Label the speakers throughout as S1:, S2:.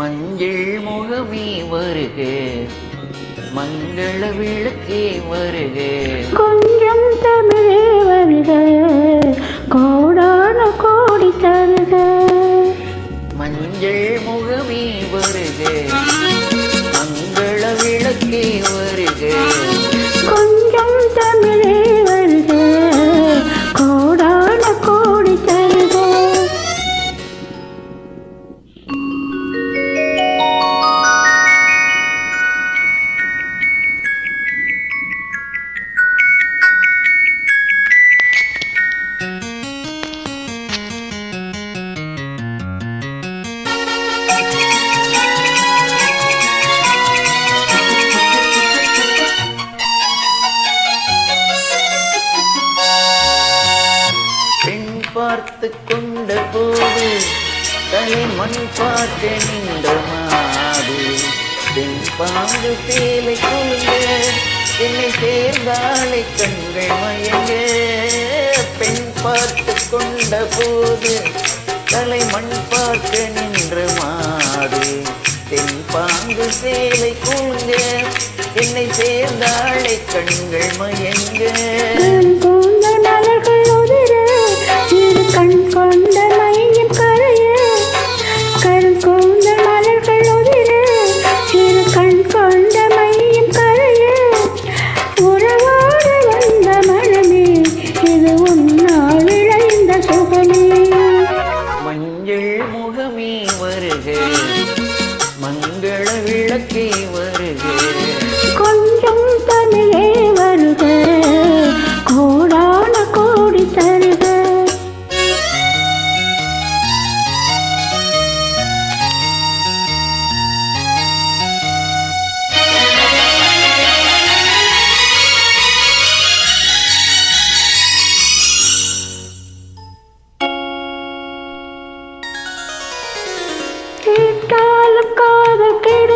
S1: மஞ்சள் முகமே வருக மங்கள விளக்கே வருக
S2: கொஞ்சம் தமிழே வருக கோடான கோடி தருக
S1: மஞ்சள் முகமே வருக பார்த்து கொண்ட போது தலை மண் பார்க்க நின்ற மாது. பெண் பாங்கு சேலை கொள்க என்னை சேர்ந்தாளை கண்கள் மயங்க. பெண் பார்த்து கொண்ட போது தலை மண் பார்க்க நின்ற மாது. பெண் பாங்கு சேலை கொள்க என்னை சேர்ந்தாளை கண்கள் மயங்க. விளக்கே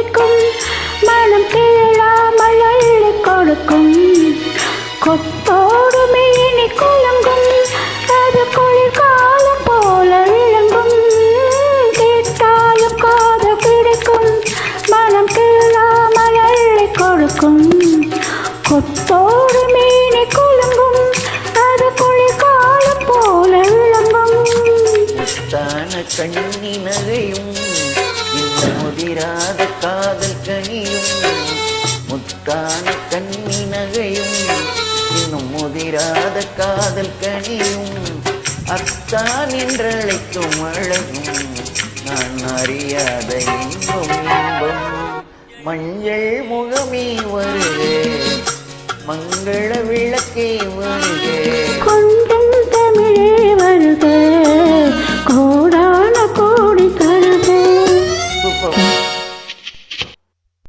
S2: கிடைக்கும். மனம் கேளாமல் அள்ளி கொடுக்கும். கொத்தோடு மேனி குழங்கும். அது குளிர்காலம் போல விளங்கும். கேட்டாலும் காது பிடிக்கும் மனம் கேளாமல் அள்ளி கொடுக்கும். கொத்தோடு மேனி குழங்கும். அது குளிர்காலம் போல விளங்கும்.
S1: முத்தான கண்ணி நகையும் முதிராத காதல் கனியும் முத்தான கண்ணி நகையும் இன்னும் முதிராத காதல் கனியும் அத்தான் என்றழைக்கும் அழகும். நான் அறியாத இன்பம் இன்பம் மஞ்சள் முகமே வருக மங்கள விளக்கே வருக